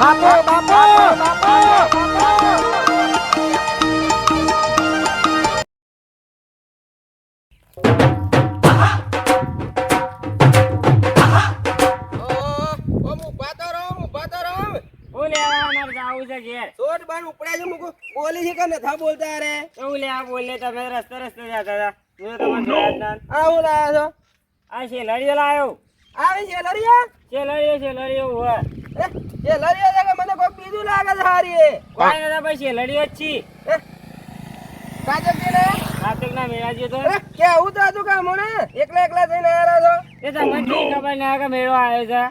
બાપુ બાપુ બાપુ. હું લેવા અમારે છે ઘેર. બોલી છે કે નથા બોલતા રે. એવું લેવા બોલે તમે રસ્તે રસ્તે જતા હતા. હું તમારે આ હું લાયા છો? આ શેલરીઓ લાયો આવી છે લરિયા શેલરીઓ શેલરીઓ હોય. એ, એ છે કે મને કોક બીજું લાગે છે હારી એ કોઈ નતા ભાઈ શેલરીઓ જ છી છે ને કાર્તિક ના મેળાજી તો કે આવું તો હતું કામ ને એકલા એકલા થઈને આવ્યા છો? એ તમને જી ખબર ના કે મેળો આવ્યો છે.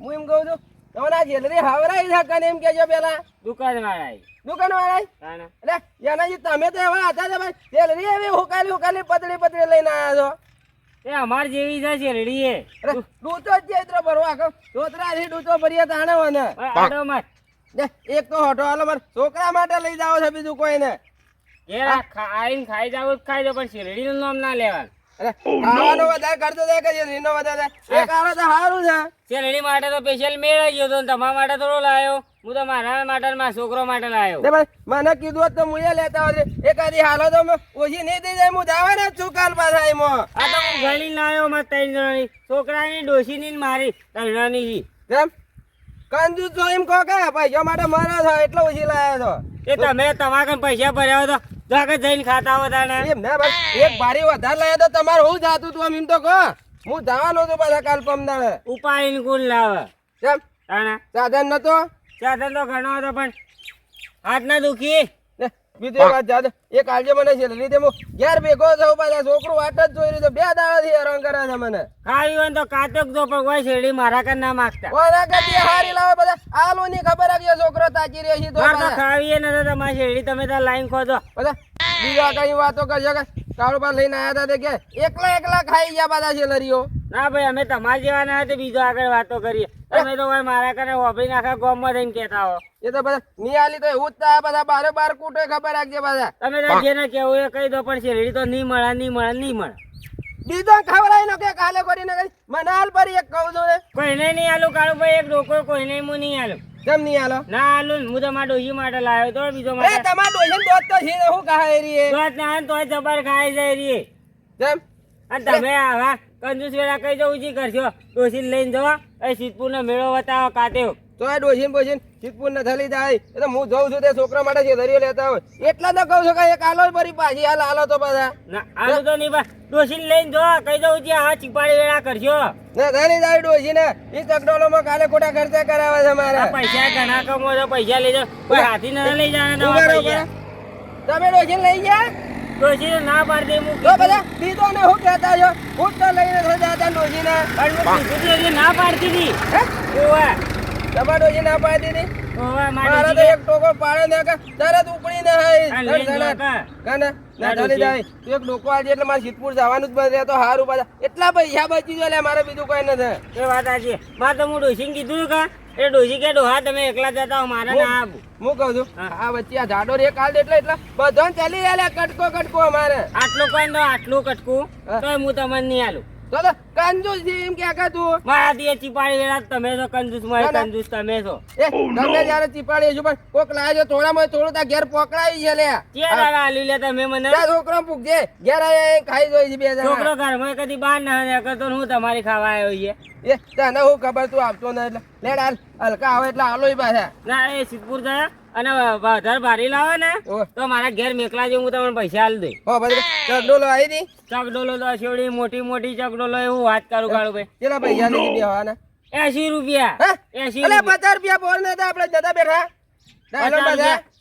હું એમ કહું છું તમારે જેલરી હાવરાઈ છે એમ કેજો પેલા દુકાન વાળા દુકાન વાળા એટલે એનાજી તમે તો એવા હતા ભાઈ જ્વેલરી એવી હુકાલી હુકાલી પતળી પતળી લઈને આવ્યા છો. એ અમાર જેવી છે શેરડી એ ડૂચો જ ચૈત્ર ભરવા આખો ધોતરાથી ડૂચો ભરીએ તાણે મને. આડો માર. એક તો હોટો હાલો માર. છોકરા માટે લઈ જાઓ છો બીજું કોઈ ને એ આ ખા- ખાઈ જાવ ખાઈ જાવ પણ શેરડી નું નામ ના લેવાનું. ખાવાનું વધારે કરતો જાય કે રીનો વધારે તો સારું છે. શેરડી માટે તો સ્પેશિયલ મેળા ગયો તો ને તમારા માટે થોડો લાયો. હું તો મારા માટે મારા છોકરો માટે લાયો. ભાઈ મને કીધું હોત તો હું લેતા હોય એકાદી હાલો તો મેં ઓછી નહીં થઈ જાય હું જવાના ને છું કાલ પાછા એમાં. આ તો હું ગણી લાયો મારા ત્રણ જણાની. છોકરાની ડોશીની મારી છી. કેમ? કંજૂસ છો એમ કહો કે પૈસા માટે મારા છો એટલો ઓછી લાયો છો. એ તમે તમારા પૈસા ભર્યા હોય તો જો જઈને ખાતા હો તાને એમ ના ભાઈ એક ભારી વધારે લાયા તો તમારે હું જાતું તું આમ એમ તો કહો. હું જવાનો તો પાછા કાલ પમદાડે ઉપાડીને કોણ લાવે. કેમ? તાણે. સાધન નતો? સાધન તો ઘણો હતો પણ. હાથ ના દુખી. બીજું વાત જાદે એક આજે મને છે લીધે હું ઘેર ભેગો થયો પાછા છોકરું વાટ જ જોઈ રહ્યો બે દાડાથી હેરાન કરે છે મને. ખાવી હોય ને તો કાચક જો પણ કોઈ મારા કન ના માગતા. ઓના કરતી હારી લાવે બધા. આલુ ની ખબર રાખજો છોકરો તાકી રહી છે તો મારે તો પાછા. ખાવી નથી તમારી શેરડી તમે ત્યાં લાઈન ખોજો બધા બીજા કઈ વાતો કરજો કે કાળુબા લઈને આયા હતા તે કે એકલા એકલા ખાઈ ગયા બધા છે લરીઓ ના ભાઈ અમે તમારા જેવા ના હતી બીજો આગળ વાતો કરીએ. તમે તો ભાઈ મારા કને હોભી નાખા ગોમમાં થઈને કહેતા હો. એ તો બધા નિયાલી તો એવું જ થાય બધા બારે બાર કૂટે ખબર રાખજે બધા તમે જેને કેવું એ કહી દો પણ શેરડી તો નહીં મળે નહીં મળે નહીં મળે. બીજો ખવડાવી નો કે કાલે કરીને કઈ મને હાલ પરી એક કહું છું ને. કોઈને નહીં આલું કાળું ભાઈ એક ડોકો કોઈને હું નહીં આલું. કેમ નહીં આલો? ના આલો. હું તો મારો ડોહી માટે લાવ્યો તો બીજો એ માટે. તમાર ડોશન દોત તો છે હું કહે રીએ દોત ના તોય જબર ખાઈ જાય રીએ કેમ? અને તમે આવા કંજૂસ વેળા કઈ જવું જી કરશો? ડોસી લઈને જવા એ સિદ્ધપુર નો મેળો બતાવો કાત્યો તો આ ડોસીન બોસીન સિદ્ધપુર ને થલી જાય. એ તો હું જોઉં છું તે છોકરા માટે છે દરિયો લેતા હોય. એટલા તો કહું છું કે એક આલો ફરી પાછી હાલ આલો તો પાછા. ના આલું તો નહીં બા. ડોશી લઈને જો કહી દઉં છે આ ચીપાડી વેળા કરજો. ને થલી જાય ડોસી એ ચકડોલો માં કાલે ખોટા ખર્ચા કરાવે છે મારે. પૈસા ઘણા કમો છો પૈસા લઈ કોઈ હાથી ના લઈ રહો. તમે ડોસીન લઈ ગયા? ડોસીને ના પાડી દે હું તો બધા ને હું કહેતા છો? હું તો લઈને થઈ જતા ડોસી પણ હું? કીધું તું એટલે ના પાડતી હતી. ઓવે. તમાર ના પાડી દીધી ઓવે મારા તો એક ટોકો પાડે ને કે તરત ઉપડી ને હઈ. કાને ના ચાલી જાય એક ડોકો આજે એટલે મારે સિદ્ધપુર જવાનું જ બધે તો હારું પાછા. એટલા પૈસા બચી જો મારે બીજું કઈ નથી. એ વાત સાચી. મારે તો હું ડોશી કીધું કા એ ડોસી કે ડોહા તમે એકલા જતા હો મારે ના આવું. હું કહું છું આ વચ્ચે આ જાડો રે કાલ એટલે એટલે બધા ચાલી રહ્યા કટકો કટકો અમારે. આટલું કોઈ આટલું કટકું. તો હું તમને નહીં આલું. તો તો કંજૂસ છે એમ કે કે તું. મારાથી એ ચીપાડી વેળા તમે છો કંજૂસ મારે ના. કંજૂસ તમે છો. એ તમે જ્યારે ચીપાડી છો પણ કોક લાજો થોડામાં થોડું તા ઘેર પકડાઈ છે લે. કે દાડા આલી લે તમે મને? ત્યાં છોકરો પૂછજે ઘેર આય ખાઈ જોઈ છે બે જણા. છોકરો મે કદી બહાર ના નીકળતો કરતો હું તમારી ખાવા આવ્યો છે એ તને હું ખબર તું આપતો ને એટલે. લેડ હાલ હલકા આવે એટલે હાલો ય પાછા. ના એ સિદ્ધપુર ગયા? અને વધારે ભારી લાવે ને તો મારા ઘેર મેકલા જેવું હું તમને પૈસા આલી દઈ હો ચકડોલો આવી હતી ચકડોલો તો શેવડી મોટી મોટી ચકડોલો હું વાત કરું કાળું ભાઈ કેટલા પૈસા લીધી બેહવાના એસી રૂપિયા એસી પચાસ રૂપિયા બોલ ને તો આપણે જતા બેઠા.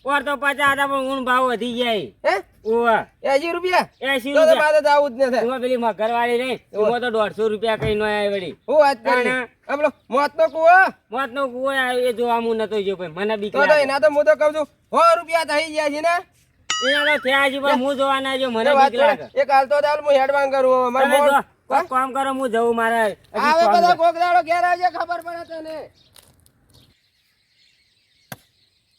ઓર તો પચાસ હતા પણ ઊન ભાવ વધી જાય. હે? ઓવા એસી રૂપિયા? એસી રૂપિયા. મારે તો આવું જ નથી એમાં પેલી મગરવાળી રહી એમાં તો દોઢસો રૂપિયા કઈ નો આવી વળી. હું વાત કરી. ના, ના. આપલો મોત નો કુવો? મોત નો કુવો એ જોવા હું નતો જો ભાઈ મને બીક તો એના તો હું તો કહું છું સો રૂપિયા થઈ ગયા છે ને? એના તો થયા છે પણ હું જોવા ના જો મને બીક લાગે. એક હાલ તો દાલ હું હેડવાન કરું મારે કામ કરો હું જવું મારે. આવે બધા કોક દાડો ઘેર આવજે ખબર પડે તને.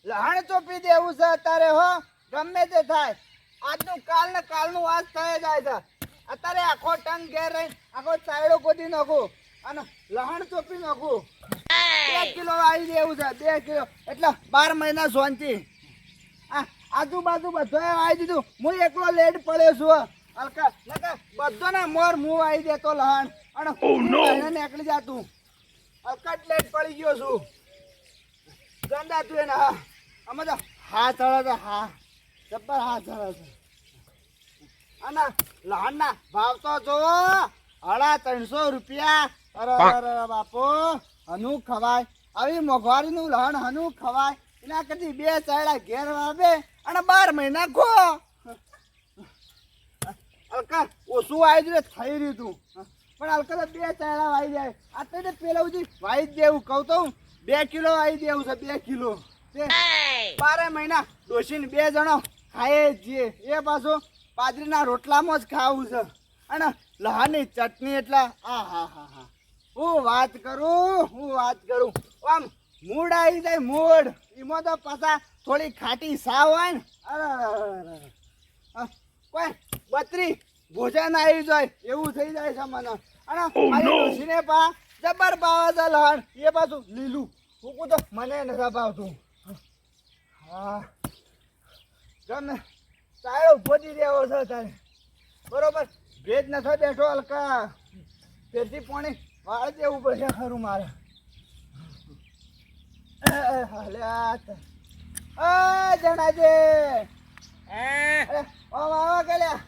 લહાણ ચોપી દેવું છે અત્યારે હો? ગમે તે થાય. આજનું કાલ ને કાલનું આજ થઈ જાય છે. અત્યારે આખો ટંગ ઘેર રહી આખો ચાયડો ગોતી નાખું અને લહણ ચોપી નાખું. બે કિલો આવી દેવું છે બે કિલો. એટલે બાર મહિના સોનથી આ આજુબાજુ બધો આવી દીધું. હું એકલો લેટ પડ્યો છું હલકા. નકા બધો ને મોર મું આવી દેતો લહણ. અને હું નીકળી જાતું. હલકા જ લેટ પડી ગયો છું. ગંદા તું એના હા. અમે તો હા ચડે છે હા, જબ્બર હા ચડે છે. અને લહાણના ભાવ તો જો હળા ત્રણસો રૂપિયા. અરે અરે હનું ખવાય. આવી મોંઘવારીનું લહણ હનુ ખવાય. એના કરતી બે ચાયડા ઘેર વાપે અને બાર મહિના ખો. અલકા, ઓછું આવી રહ્યું થઈ રહ્યું તું. પણ અલકા તો બે ચાયડા વાઈ જાય. આ તો પેલા સુધી વાઈ જ દેવું. કહું તો બે કિલો વાઈ દેવું છે, બે કિલો. તે બારે મહિના ડોશીને બે જણો ખાઈએ જ છીએ. એ પાછું બાજરીના રોટલામાં જ ખાવું છે. અને લહાની ચટણી એટલે આ હા હા હા. હું વાત કરું હું વાત કરું. આમ મૂડ આવી જાય મૂડ. એમાં તો પાછા થોડી ખાટી સાવ હોય ને. અરે કોઈ બત્રી ભોજન આવી જાય એવું થઈ જાય છે મને. અને મારી ડોશીને પા જબર ભાવે છે લહણ. એ પાછું લીલું. હું તો મને નથી ભાવતું. હા. ગમે તારો પહોંચી દેવો છો તારે. બરોબર. ભેજ નથી બેઠો હલકા. પેરથી પાણી વાળ દેવું પડશે ખરું મારે. હલ્યા જણાજે. માવા ગલ્યા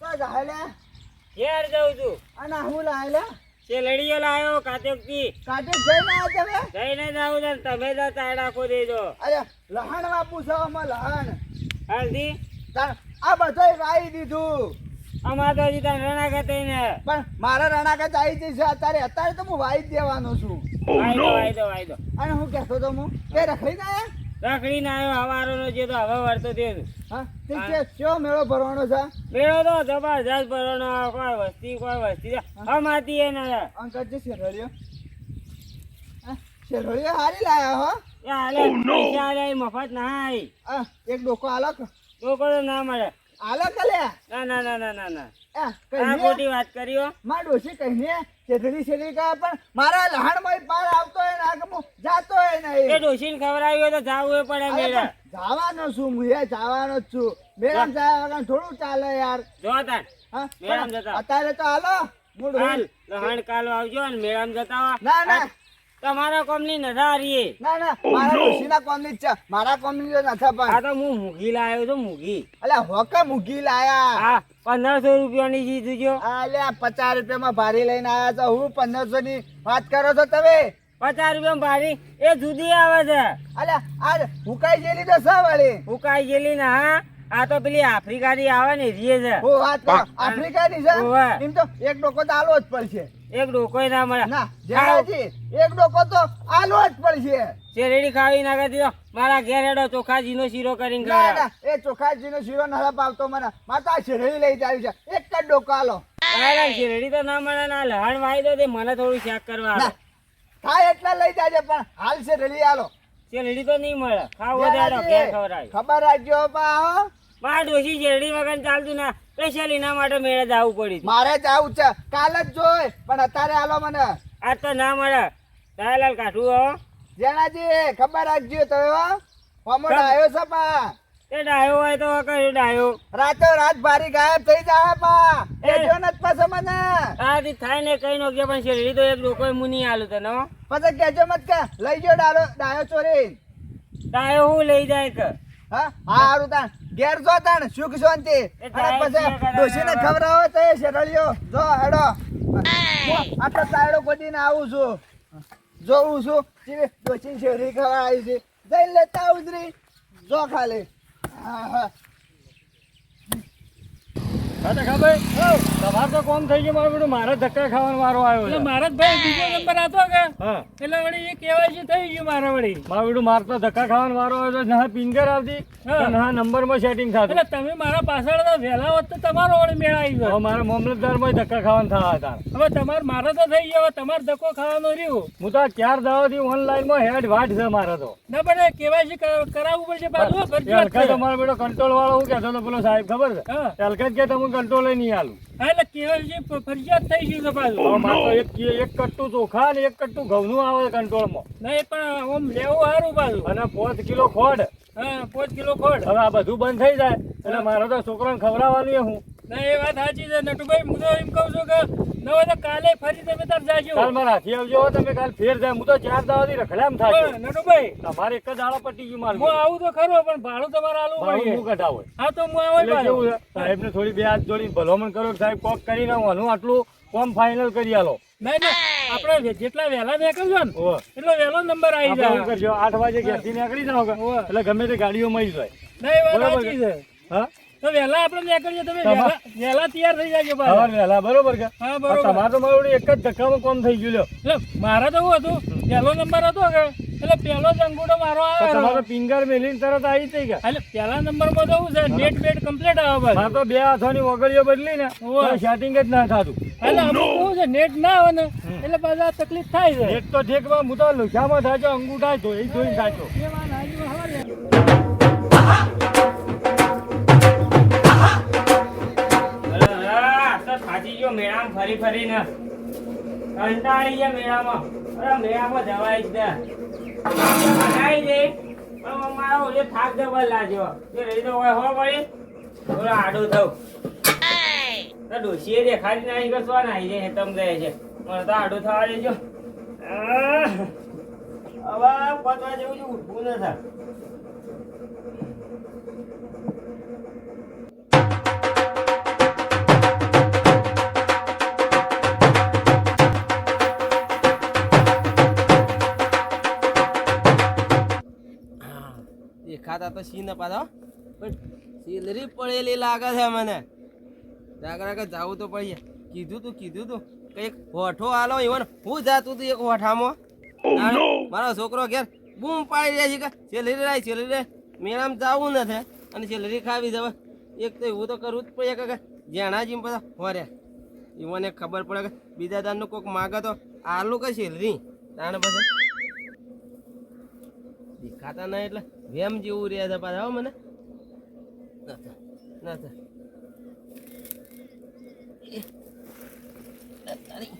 તો જાય ઘેર જાઉં છું. અને હું લાય લે તે લડીયો લાયો જઈને આ તમે. જઈને જાઉં તમે તો ચાયડા ખો દેજો અરે લહણ આપું છે આમાં લહણ. હાલથી? આ બધોય વાઈ દીધું. અમારે તો હજી તને રણા ખાતે ને. પણ મારા રણાકત આવી જશે અત્યારે. અત્યારે તો હું વાઈ જ દેવાનો છું. વાયદો વાયદો વાયદો અને હું કહેતો તો હું કે રખડી ના રાખડી ના આવ્યો હવારો નો જે તો હવે વળતો તે હા ઠીક છે કયો મેળો ભરવાનો છે? મેળો તો જબરજસ્ત ભરવાનો કોઈ વસ્તી કોઈ વસ્તી હમાતી એ ના અંકલ જે શેરળીઓ હા, શેરળીઓ હારી લાયા હો. મફત ના એક ડોકો આલક લોકો ના મળે આલક અલ્યા ના ના ના ના ના ના. આ આ ખોટી વાત કર્યો માં ડોશી કહીને શેરડી શેરડી કહે પણ મારા લહાણમાં પાર આવતો હોય ને આગળ હું જાતો હોય એ. નહીં ખવડાવ્યો તો જાવું પડે મેળા. જવાનો છું હું એ જવાનો જ છું. મેળામાં જાય વગર થોડું ચાલે યાર. જો તાન હા મેળામાં જતા. અત્યારે તો હાલો મૂળ હાલ લહણ કાલો આવજો ને મેળામાં જતા ના ના. તમારા કોમની નજા હારીએ ના ના મારા ડોશીના કોમની જ છે. મારા કોમની તો નથી આ તો હું મૂકી લાયો છું મૂકી અલ્યા હોકે મૂકી લાયા? હા પંદરસો રૂપિયાની જીતું જો અલ્યા પચાસ રૂપિયામાં ભારી લઈને આવ્યા છો. હું પંદરસો ની વાત કરો છો તમે? પચાસ રૂપિયા ભારી? એ જુદી આવે છે. અલ્યા આ હુકાઈ ગયેલી તો શા વાળી? ઉકાઈ ગયેલી ને હા. આ તો પેલી આફ્રિકાની આવે ને રીએ છે. હું વાત આફ્રિકાની છે? એમ તો એક ડોકો તો આલો જ પડશે. એક ડોકોય ના મળે. ના જેનાજી એક ડોકો તો આલો જ પડશે. શેરડી ખાવી નાખે તો મારા ઘેર હેડો ચોખાજીનો શીરો કરીને ના ના એ ચોખાજીનો શીરો ના પાવતો મને. માતા શેરડી લઈ જાવી છે. એક જ ડોકો આલો શેરડી તો ના મળે ના લહાણ વાઈ દો તે મને થોડું શેક કરવા થાય એટલા લઈ જાજે પણ હાલ શેરડી આલો. શેરડી તો નહીં મળે. ખાવ વધારો ઘેર ખવડાવી. ખબર રાખજો પા હો. મારા ડોશી શેરડી વગર ચાલતું ના સ્પેશિયલ એના માટે મેળે જવું પડ્યું મારે જાવું છે. કાલ જ જોઈ પણ અત્યારે આલો મને. આ તો ના મળે. દયાલાલ કાઠું હો. જેનાજી ખબર રાખજો તમે હો. હોમો ડાયો છે પા. એ ડાયો હોય તો કયો ડાયો? રાતો રાત ભારી ગાયબ થઈ જાય પા. એ. જો નત પાસે મને આથી થાય ને કઈ નો પણ શેરડી તો એક લોકો મુની આલું તને પછી કેજો મત કે લઈ જો ડાયો ડાયો ચોરી ડાયો હું લઈ જાય કે? હા? હારું તાણ. ઘેર જો તાણ સુખ શાંતિ. અને પછી ડોશીને? ખવડાવો તો એ શેરડીયો જો હેડો. આટલો તાયડો ગોતીને આવું છું. જોઉં છું. કે ડોશી શેરડી ખવડાવી છે. જઈને લેતા ઉતરી જો ખાલી. હા હા. તમારે તો કોમ થઈ ગયું મારું બેટું મારે ધક્કા ખાવાનો વારો આવ્યો એટલે મારા ભાઈ બીજો નંબર હતો કે? એટલે વળી એ કેવાયસી થઈ ગયું મારા વળી. મારું બેટું મારે તો ધક્કા ખાવાનો વારો આવ્યો ના પિંગર આવતી. ના નંબરમાં સેટિંગ થતું. એટલે તમે મારા પાછળ હતા વહેલા હોત તો તમારો વળી મેળ આવી ગયો. મારા મામલતદારમાં ધક્કા ખાવાનું થવા હતા. હવે તમારે મારે તો થઈ ગયો હવે તમારે ધક્કો ખાવાનો રહ્યો. હું તો ચાર દાવાથી ઓનલાઈનમાં હેડ વાટ છે મારે તો. ના બને કેવાયસી કરાવવું પડશે પાછું એ ફરજિયાત હલકા છે. તો મારો બેટો કંટ્રોલ વાળો હું કહેતો પેલો સાહેબ ખબર છે? હા. હલકા જ કે તમે કંટ્રોલ નહીં આલું. એટલે કેવલજી ફરજિયાત થઈ ગયું છે પાછું. મારે તો એક એક કટ્ટું ચોખા ને એક કટ્ટું ઘઉંનું આવે કંટ્રોલમાં. નહીં પણ આમ લેવું સારું પાછું. અને પાંચ કિલો ખોડ. હા પાંચ કિલો ખોડ. હવે આ બધું બંધ થઈ જાય. એટલે મારો તો છોકરાને ખવડાવવાનું હું. ના એ વાત સાચી છે. નટુભાઈ હું તો એમ કહું છું કે ન હોય તો કાલે ફરી તમે તાર જાજો. કાલ મારા હાથી આવજો. તમે કાલ ફેર જાય. હું તો ચાર દાવાથી રખડામ થાય નટુભાઈ તમારે એક જ દાડો પટી ગયું મારું. હું આવું તો ખરો પણ ભાડું તમારે આલું પડે. હું કઢાવું હા તો હું આવું કેવું સાહેબને થોડી બે હાથ જોડી ભલોમણ કરો સાહેબ કોક કરીને હું આટલું કોમ ફાઇનલ કરી આલો. નહીં નહીં આપણે જેટલા વહેલા નીકળજો ને એટલો વહેલો નંબર આવી જાય. કરજો આઠ વાગે ઘેરથી નીકળી જાવ એટલે ગમે તે ગાડીઓ મળી જાય. નહીં બરાબર છે. હા? તો વહેલા આપણે નીકળજો તમે વહેલા વહેલા તૈયાર થઈ જાજો પાછા. વહેલા બરોબર કે હા બરોબર. તમારે તો મારું એક જ ધક્કામાં કોમ થઈ ગયું લ્યો. એટલે મારે તો એવું હતું પહેલો નંબર હતો કે એટલે પહેલો જ અંગૂઠો મારો આવે આવ્યો. તમારો ફિંગર મેલીને તરત આવી થઈ ગયા. એટલે પહેલા નંબરમાં તો છે નેટ બેટ કમ્પ્લીટ આવે બસ મારે તો બે હાથોની વગડીઓ બદલી ને. સેટિંગ જ ના થતું. એટલે અમુક શું છે નેટ ના આવે ને એટલે પાછા તકલીફ થાય છે. એક તો ઠેકમાં હું તો લુખ્યામાં થાચો? અંગૂઠા ધોઈ ધોઈ થાય થાકી ગયો મેળામાં ફરી ફરીને. કંટાળી ગયા મેળામાં. અરે મેળામાં જવાય જ બનાવી દે. પણ મારો ઓલે થાક ડબલ લાગ્યો. એ રહી તો હોય હો પડી ઓલો આડો થયું તો દેખાડી નાખી, કે શું નાખી જાય તમ જાય છે. મને તો આડો થવા દેજો. હવે પતવા જેવું છે, ઉઠવું ન થાય દેખાતા તો સી ન પાછો પણ સેલરી પડેલી લાગે છે મને. જાગરા કે જાવું તો પડીએ. કીધું તું કીધું તું. કંઈક હોઠો આલો ઈવન. હું જાતું તું એક હોઠામાં? મારો છોકરો ઘેર બૂમ પાડી રહ્યા છે કે સેલરી રાય સેલરી રે મેળામ જાવું નથી. અને સેલરી ખાવી જવા એક તો એવું તો કરવું જ પડે કે જેણાજી બધા ઈવન ઈવને ખબર પડે કે બીજા દાનનું કોઈક માગે તો આલું કે સેલરી તાણે પછી? દેખાતા ના એટલે વેમ જેવું રહ્યા છે પાછા મને ના થાય, ના તારી.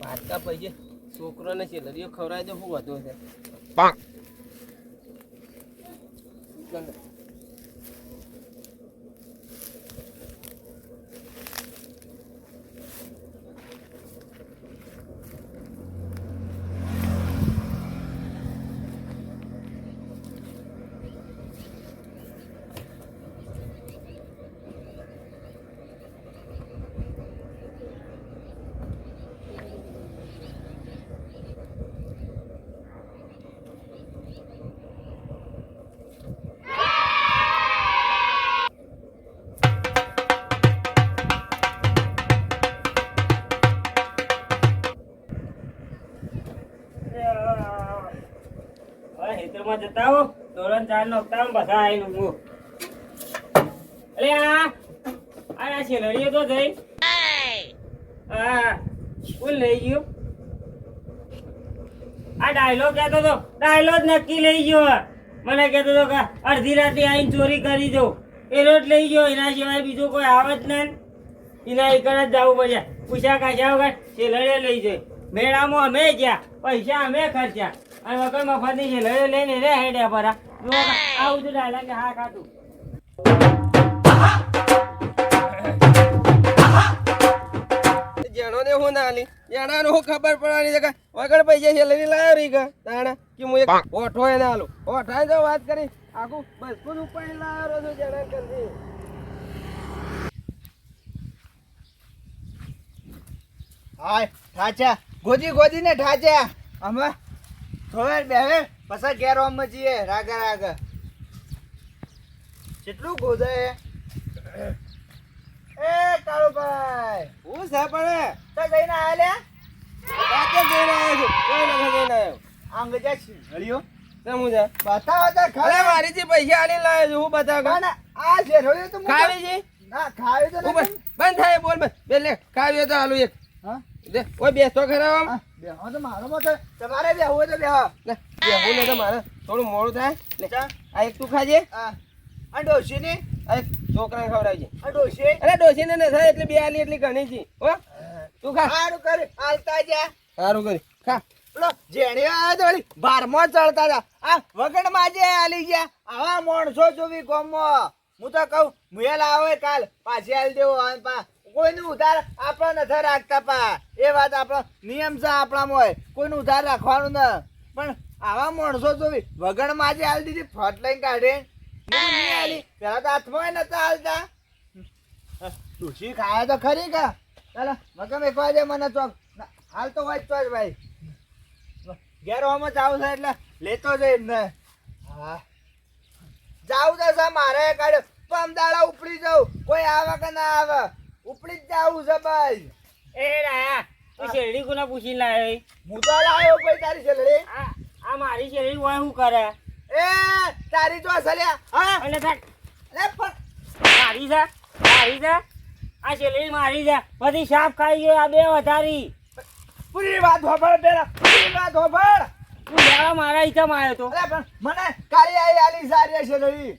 પાટકા પૈસે છોકરોને ખવડાવી દો શું વધુ છે. ધોરણ ચાર બધા આવીને ઊંઘું અરે આ આ આ શેલડીઓ તો જઈ હા, કોણ લઈ ગયું? આ ડાયલોગ કહેતો તો, ડાયલોગ નક્કી લઈ ગયો. મને કહેતો તો કે અડધી રાતે આવીને ચોરી કરી દો. એ રોજ લઈ ગયો, એના સિવાય બીજું કોઈ આવે જ નહીં. એના એક જ જવું પડે પૂછ્યા કાચા વગર સેલડે લઈ જાય મેળામાં અમે ગયા, પૈસા અમે ખર્ચ્યા. અને વગર મફતની સેલડે લઈને રે હેડ્યા પરા. આવું તો જેણો ને હું ખબર પડવાની વગર પૈસા સેલરી લાયો રહી કે? તાણા કે હું વાત કરી. આખું બસ ખુદ ઉપાડી લાયો છું જેણા હાય ઠાચા ગોજી ગોજી ને ઠાચા અમે થોડે પછી ઘેર આમ જઈએ રાગા રાગા. કેટલું ગોદે? એ કાળુભાઈ. હું છે પણ તો જઈને આયા રાતે જઈને આવ્યો કોઈ નથી જઈને આવ્યો આંગ જા હળિયો? હું છે બતાવો તો મારી થી પૈસા આલી લાવ્યો છું હું બતાવ આ છે તો ખાવી છે? ના ખાવી તો બંધ થાય બોલ બંધ બે લે ખાવી તો આલુ એક. હા? દે ઓય બેસો ખરા આમ? બેહો તો મારો મત તમારે હોય તો બેહો. લે ને તો મારે. થોડું મોડું થાય. લે આ એક તું ખાજે. આ. આ એક છોકરાને ખવડાવજે આ ડોસી અરે ડોસીને ન થાય એટલે બે આલી એટલી ઘણી છે. હો? તું ખા. સારું કરી હાલતા જા. સારું કરી. ખા. જેણી તો વળી બારમાં ચડતા હતા. આ વગડ માજે આલી ગયા. આવા માણસો જોવી ગોમમાં હું તો કહું મુયલ આવે કાલ. પાછી આલી દેવો અને પા. કોઈનું ઉધાર આપણે નથી રાખતા પા. એ વાત આપણો નિયમ છે આપણામાં હોય. કોઈનું ઉધાર રાખવાનું ન. પણ આવા માણસો જોવી વગણ માજે હાલ દીધી ફટ લઈને કાઢે. પેલા તો હાથમાં નતા હાલતા તુલસી ખાયા તો ખરી કા? ચાલો મગમ એક વાજે મને ચોક. હાલ તો હોય તો જ ભાઈ. ઘેર હોમાં જાવ છે એટલે લેતો જ એમને હા. જાવ તો છે મારે કાઢ્યો પમ દાડા ઉપડી જાઉં. કોઈ આવે કે ના આવે? ઉપડી જ જાવું છે ભાઈ એ રા તું શેરડી કોને પૂછી લાયો હું તો લાવ્યો ભાઈ તારી છેલડી આ મારી શેરડી હોય શું કરે? એ તારી જો સલ્યા હા. અને થાક લે મારી છે મારી છે. આ શેરડી મારી છે. બધી સાફ ખાઈ ગયો આ બે વધારી. પૂરી વાત હોભળ પેલા પૂરી વાત હોભળ. તું લેવા મારા ઈથમ આવ્યો તો. અરે પણ મને કાળી આઈ આલી સારી છેલ્લી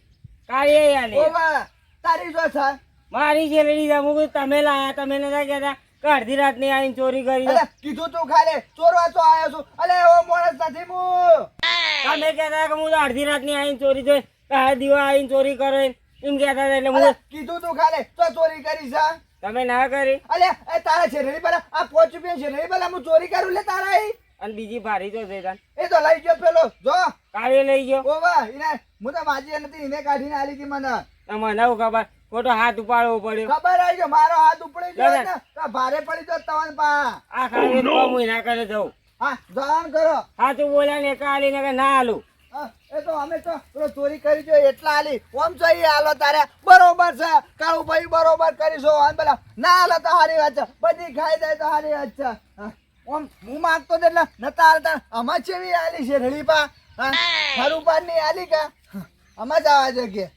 કાળી આઈ આલી. ઓવા તારી જો છે મારી શેરડી છે હું તમે લાયા તમે નતા કહેતા. કે રાતની આવીને ચોરી કરી કીધું તું ખાલે. ચોરવા તો આવ્યો છું. અલે એવો માણસ નથી હું. તમે કહેતા કે હું તો અડધી રાતની આવીને ચોરી જોઈ આ દીવા આવીને ચોરી કરે એમ કહેતા એટલે હું કીધું તું ખાલે. તો ચોરી કરી છે? તમે ના કરી. અલે એ તારા છેરડી પેલા આ પોચ રૂપિયા છેરડી પેલા હું ચોરી કરું લે તારા. અને બીજી ભારી તો છે એ તો લઈ ગયો પેલો જો. કાઢી લઈ ગયો. ઓ વાહ એને હું તો વાજી નથી એને કાઢીને આલી હતી મને. મને ખબર ખોટો હાથ ઉપાડવો પડ્યો. ખબર આવી ગયો મારો હાથ ઉપડી ગયો ને તો ભારે પડી ગયો તવન પા આ ખાલી તો હું ના કરે જઉં હા જવાન કરો. હા તું બોલ્યા ને એકા આલી ને ના આલું. એ તો અમે તો પેલો ચોરી કરી જો એટલા આલી. ઓમ જોઈએ આલો તારે. બરોબર છે કાળુ ભાઈ બરોબર કરીશું. અને પેલા ના હાલો તો હારી વાત છે. બધી ખાઈ જાય તો હારી વાત છે. ઓમ હું માગતો તો એટલે નતા હાલતા. અમાર ચેવી આલી છે રળીપા હા ખરું પારની આલી કા? અમાર જ આવા છે તો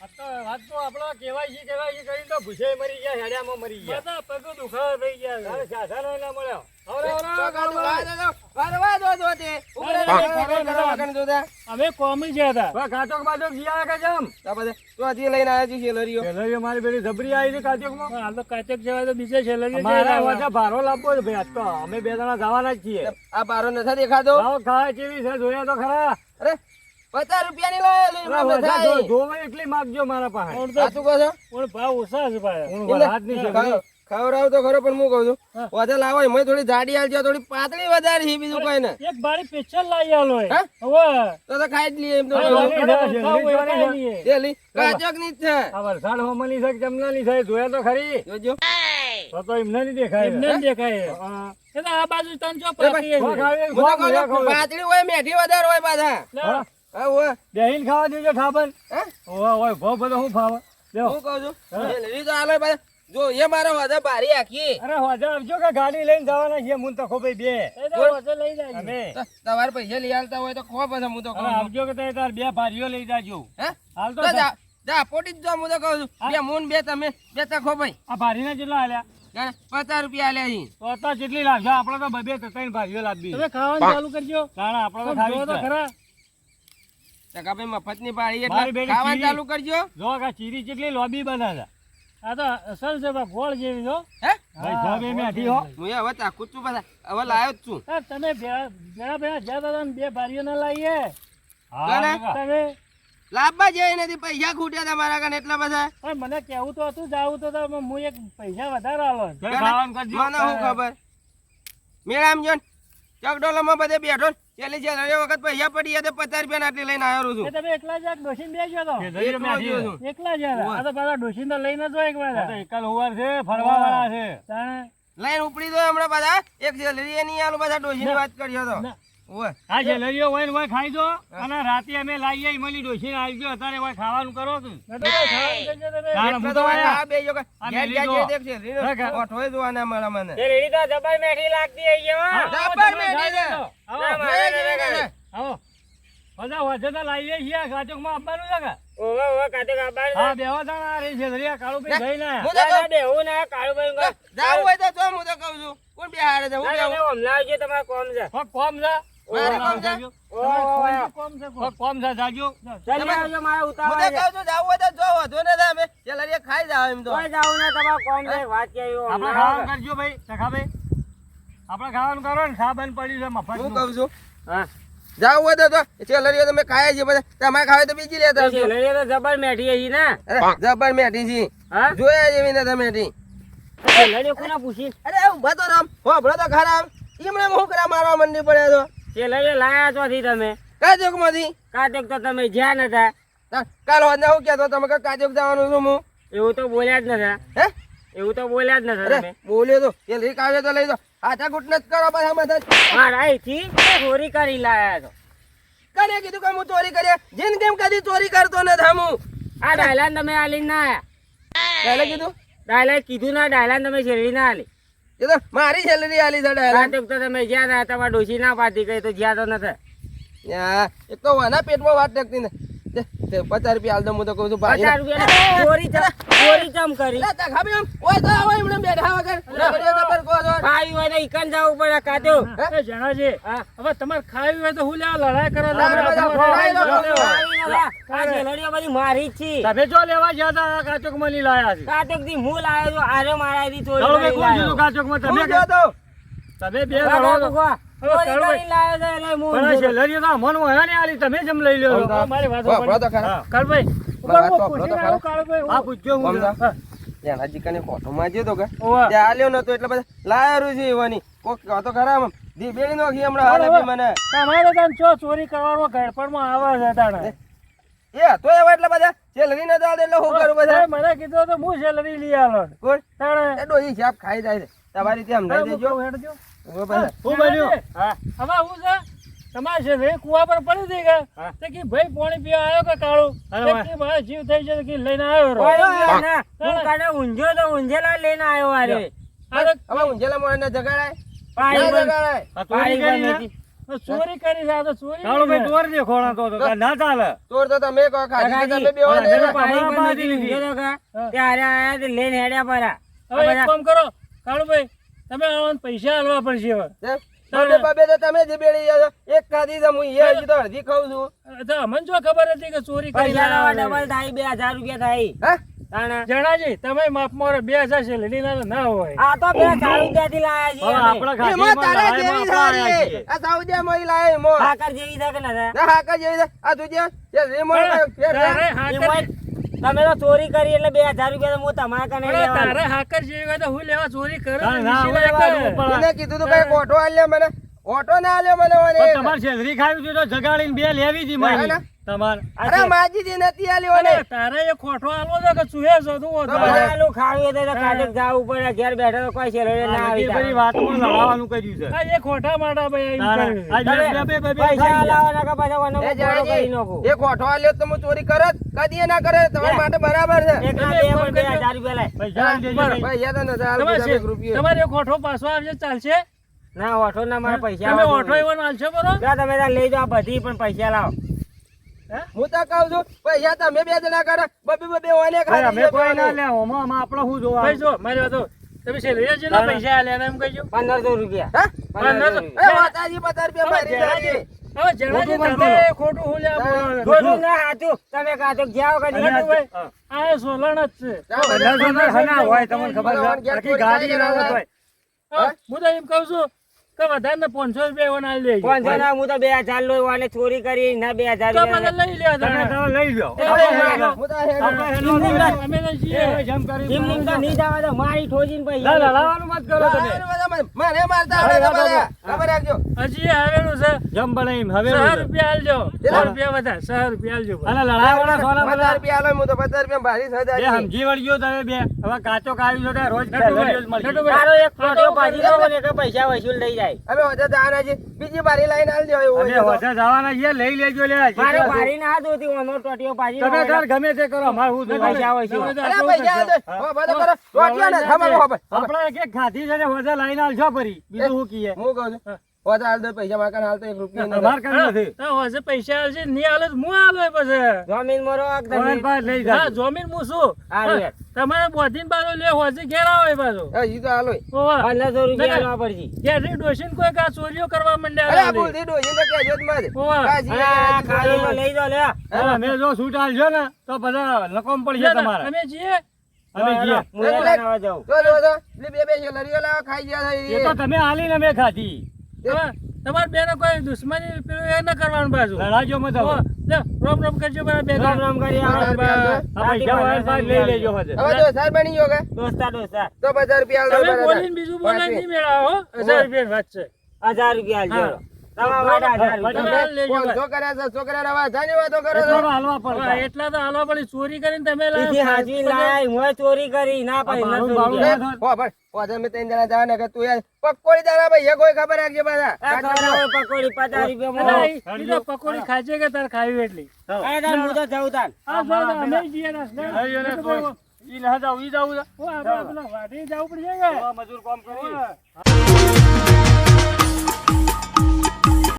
વાત તો આપણો કેવાય કેવાય કરીને તો ભૂસે મરી ગયા હેડિયામાં મરી ગયા. બધા પગ દુખાવા થઈ ગયા તારે સાધનો ના મળ્યો. અમે કોમી ગયા હતા. કાચોક બાચોક જીયા કે જમ તો તું હજી લઈને આવ્યો છે શેલરીઓ. પેલો મારી બેટી જબરી આવી છે કાચોકમાં હાલ તો કાચક જવાય તો બીજે વાંચા ભારો લાવવો છે ભાઈ આજ તો અમે બે જણા જવાના જ છીએ. આ બારો નથી દેખાતો? ખાવા કેવી છે જોયા તો ખરા. અરે પચાસ રૂપિયા ની. જો- જોવે એટલી માગજો મારા પાસે. સાચું કહો છો? પણ ભાવ ઓછા છે ભાઈ? ની છે તો ખરો પણ હું કહું છું વધારે લાવો એમાં થોડી જાડી આલજો થોડી પાતળી વધારે છે બીજું કોઈ ને એક બારી પેચલ લાવી આલો હે? હવે. તો તો ખાઈ જ લઈએ એમ તો. હા, કહું. વાલી છે, ખાવ હોય લીલી ખાઈ લઈએ. એ લી, કાચકની છે? આ વરસાદ હોમની છે કે જમનાની છે જોયા તો ખરી. જોજો. તો તો એમને નહીં દેખાય. એમને જ દેખાય. હા. આ બાજુ તન ખો. પાતળી હોય મેઠી વધારે હોય પાછા. હા? હા? હોય ખાવા દેજો ઠાબન હે? ઓય ઓય ભો બધો હું ફાવે. લ્યો. હું કહું છું? એ તો આલો પાછા. જો એ મારો વધે બારી આખી. અરે હોજા આવજો કે ગાડી લઈને જવાના છે મુન તો બે. લઈ જાય અમે. તમારે પૈસા લઈ આલતા હોય તો ખો પાછા હું તો કહું આવજો કે તે તાર બે ભારીઓ લઈ જાજો. હે? હાલ તો તો જા. પોટી જ હું તો કહું છું. બે મૂન બે તમે બે તખો ભાઈ. આ ભારીના કેટલા આલ્યા? પચાસ રૂપિયા આલ્યા છે તો અત્યારે કેટલી લાવશો આપણે તો બબે ત્રણ ભારીઓ લાવવી તમે ખાવાનું ચાલુ કરજો. ના આપડે તો ખાવી તો ખરા. ટકાભાઈ મફતની પાડી એટલે ખાવાનું ચાલુ કરજો. જો આ ચીરી જેટલી લોબી બના છે. આ તો અસલ છે ગોળ જેવી જો હે. ભાઈ સાહેબ મે મેઠી હો. હું હવે જ છું પાછા હવે લાયો જ છું. તમે ભેળા ભેળા જ્યાં હતા બે ભારીઓ ના લાવીએ હા. તમે લાભમાં જઈ નથી પૈસા ખૂટ્યા તમારા કને એટલા બધા. પણ મને કેવું તો હતું જાવું તો તો હું એક પૈસા વધારે આલો જો મને શું ખબર. મેળામ જો ચકડોલામાં બધે બેઠો ને ચાલી છે એ વખત પૈસા પડી ગયા તો પચાસ રૂપિયા આટલી લઈને આવ્યો છું. તમે એકલા જ ડોસીન બે ગયો તો? એકલો જ આ તો પાછા ડોસીન તો લઈને જો એક વાર. એકલ હોવાર છે ફરવા વાળા છે. લાઈન લઈને ઉપડી દો હમણાં પાછા. એક સેલરી નહીં આલો પાછા ડોશીની વાત કર્યો તો. ના. ઓય હોય હોય ખાઈ દો અને રાતે અમે લાવીએ મળી ડોસીને આવી ગયો અત્યારે હોય ખાવાનું કરો ના તો હું હે ના હો હા, ના, ના હા ના હું હું હું કોમ છે કોમ છે છે? છે છે હું છે. છું ના તમારે છે ખાવાનું કરો ને સાબન પડ્યું છે હું. છું? હા. જાવું હોય તો તમે ખાય છે બધા. ખાવે તો બીજી લેતા તો જબર મેઠી હી ને. જબર મેઠી છે. જોયા જેવી નથી મેઠી. છેલ્લે કોના પૂછી અરે ઊભા તો રામ હોભળો તો ખરાબ એમને હું કરા મારવા મંડી પડ્યા તો. છેલ્લે લાયા ચોથી તમે. કાજોકમાંથી કાજોક તો તમે જ્યાં નતા કાલ વાંધા હું કહેતો તમે કે કાજોક જવાનું છું હું? એવું તો બોલ્યા જ નતા. હે? એવું તો બોલ્યા જ નતા તમે. બોલ્યો તો. એ લઈ આવ્યો તો લઈ દો હાથા ઘૂંટ નથી કરો પાછા માથા મારા અહીંથી ચોરી કરી લાયા તો કરે કીધું કે હું ચોરી કરી જીન કેમ કદી ચોરી કરતો નથી હું? આ ડાયલાન તમે આલી ના આયા. ડાયલા કીધું? ડાયલા કીધું ના ડાયલાન તમે શેરડી ના આલી. એ તો મારી સેલરી આલી છે ડાયરેક્ટ. તો તમે જ્યાં ના તમારા ડોસી ના પાતી ગઈ તો જ્યાં તો નથી એક તો વાના પેટમાં વાત નાખતી ને પચાસ રૂપિયા હું તો કહું છું પચાસ રૂપિયા ચોરી ચોરી ચમ કરી. લા, તા ઓય તો આવો એમણે બેઠા વગર. રખડ્યો તો પર કહો છો. ખાવી હોય તો ઈકન જવું પડે કાટ્યો એ જણાજી હવે તમારે ખાવી હોય તો હું લેવા લડાઈ કરો ના, ના, બધા ફોડાઈ લો, ખાવી ન લા. આ શેરડીઓ બધી મારી છે. તમે જો લેવા ગયા હતા લાયા છે. કાટેકથી હું લાવ્યો છું આરે મારા થી ચોરી તમે બે ચોરી તો ને તો તો તો તો નોખી હમણાં મને. તમારે ચો કરવાનો ગડપણમાં આવે છે તાણે. એ એવા એટલે બધા? સેલરી નતો આવતો એટલે હું કરું બધા? મને કીધું તો હું સેલરી લઈ આલો. કોણ તાણે. એ ડોહી શાપ ખાઈ જાય છે. તમારી ત્યાં સમજાઈ દેજો. હેડજો. હા. હવે હું. છે? તમારે છે કુવા પર પડી હતી કે? તે કે ભાઈ પાણી પીવા આવ્યો કે કાળું? તે કે મારો જીવ થઈ જશે કે લઈને આવ્યો રો. કોઈ બી ના. હું કાલે ઊંઝો તો ઊંઝેલા લઈને આવ્યો આરે હવે ઊંઝેલા મોહનને જગાડાય? પાણી. જગાડાય? પાણી કરી. ચોરી કરી છે તો ચોરી ચાલો ભાઈ કરી છે. ચોર ને ખોળા તો તો ના ચાલે. ચોર તો તમે કહો ખાજી તમે બેહો ને. પાણી બંધ. ત્યારે આયા તે લઈને હેડ્યા પરા. હવે એક કામ કરો કાળુભાઈ તમે આવાને પૈસા આલવા પડશે હવે. હે? બબે બબે તો તમે જે બેડી એક ખાધી તો હું એ હજી તો અડધી ખાઉં છું. તો અમને જો ખબર હતી કે ચોરી કરી પૈસા લાવવા લાવ્યા ડબલ થાય બે રૂપિયા થાય. હે? જણાજી તમે માપ મારો બે હજાર છે લીધી ના ના હોય. આ તો બે લાયા એમાં તારા જેવી સારી. આ સાઉદીયામાં ઈ લાય એમાં. હાકર જેવી છે કે ના છે? જેવી છે. આ તું જે- જે રેમોટ તમે તો ચોરી કરી એટલે બે હજાર રૂપિયા તો હું તમારા કને. તારે હાકર જેવી તો હું લેવા ચોરી કરું? એને કીધું તું કઈ ઓટો આલ્યો મને. ઓટો ના આલ્યો મને. તમારે સેલરી ખાવી તો જગાડીને બે લેવી હતી મારી. તમારે અરે માજીજી નથી આલ્યો ને તારે એ ખોટો આલવો છે કે ચૂહે છો તું તો વધારે? બધા- આલું ખાવું હોય તો કાઢીને જાવું પડે ઘેર બેઠો તો કોઈ શેરડે ના આવી બધી બધી વાતમાં લડાવવાનું કર્યું છે. આ એ ખોટા માટા ભાઈ એમ ના, ના. કરે. બે- બે- બે- બે- બે પૈસા ખાઈ કે પાછા વનો કરી જાણજી, નાખું. એક આલ્યો તો હું ચોરી કરત કદી એ ના કરે તમારા માટે બરાબર છે. એક ના બે પણ રૂપિયા લાય. પૈસા દેજો ભાઈ. યાદ નથી હાલ તમારે રૂપિયો. ખોટો પાછો આવશે ચાલશે? ના ઓઠો ના મારા પૈસા તમે ઓઠો એવો નાલશો બરો તમે લઈ જાઓ બધી પણ પૈસા લાવો. હું? તો કહું છું પૈસા તમે બે જણા કરે. બબે બબે ઓને ભાઈ, અમે કોઈ ના લે આમાં આમાં આપણે શું જોવા ભાઈ જો મારી વાતો તમે છે લઈ જજો ના, ના. પૈસા આલ્યા એમ કહેજો. પંદરસો રૂપિયા. હા? પંદરસો. પંદરસો. એ માતાજી પચાસ રૂપિયા મારી જણાજી, હવે જણાજી ખોટું તમે ખોટું હું. લે ખોટું. ના હાચું. તમે કાચો ગયા વગર અને નીકળો આ સોલણ જ છે. બધા પંદરસો હના હોય તમને ખબર છે. આખી ગાડી થાય હોય. હા, હું તો એમ કહું છું કે વધારે ને પાંચસો રૂપિયા એવો ના પાંચસો ના હું તો બે હજાર અને ચોરી કરી ના બે હજાર તો લઈ લ્યો તમે. તમે લઈ લો લઈ લઈ લઈ અમે જેમ કરી એમ નહીં જવા દો મારી ઠોજીને ના, પૈસા મત કરો તમે. મને મારતા હવે આવડે બધા. ખબર રાખજો. હજી આવેલું છે. જેમ બને હવે સો રૂપિયા આલજો. સો રૂપિયા વધારે. સો રૂપિયા આલજો અને લડાવાના સોના બધા. રૂપિયા આલો હું તો પચાસ રૂપિયા ભારી બે સજા સમજી વળગ્યો તમે બે. હવે કાચો કાઢ્યું રોજ નટુભાઈ, સેલરીઓ જ મળશે. એક ફોટો પાછી દો મને પૈસા વસૂલ લઈ જાય. અમે હોજે જવાના છીએ. બીજી બારી લાઈન આલ દેવો એવું અમે હોય જવાના લઈ લેજો લે. મારે ના જોતી ઓનો ટોટીઓ તમે તાર ગમે તે કરો અમારે શું જોવાનું? પૈસા વસૂલ અરે પૈસા દે. હો, બધો કરો. રોટલા ને ખબર હો, આપણે એક ખાધી છે હોજે લાઈને આલશો ફરી. બીજું શું કીએ. હું કહું છું. હોજ હાલ દો પૈસા મારા હાલ તો એક રૂપિયો નથી. તમારે કઈ નથી. તો હશે પૈસા આવશે નહીં આલે હું આલો પછી. જમીન મરો કોણ પાસે લઈ હા જમીન હું શું? હારું તમારે બોધીને પાછો લે હોજે ઘેર આવે પાછો હા, ઈ તો હાલો ઓવા. પંદરસો રૂપિયા ના, ના. આલવા પડશે. ઘેરથી ડોશીને કોઈ કાં ચોરીઓ કરવા અરે માંડ્યા. ઓવા. લઈ લે. અમે જો છૂટ આલશો ને તો બધા લકોમ પડશે તમારે. અમે તમે આલીને અમે ખાધી. તમારે બેનો કોઈ દુશ્મની પેલું એ ન કરવાનું પાછું. લડાજો મત રોમ રોમ કરજો મારા બેન. રોમ રોમ કરી પૈસા લઈ લેજો હવે સાહેબ બની ગયો કે? દોસ્તા દોસ્તા. તો પચાસ રૂપિયા. બોલીને બીજું બોલે નહીં મેળાવો હો. હજાર રૂપિયા વાત છે. હજાર રૂપિયા પકોડી ખાજે કે તાર ખાવી એટલી? હું તો જાઉં તાર. ઈ ના જાવ, ઈ જાવું છે. ઓ, આપણે પેલા વાઢી પડશે મજૂર કામ કરી.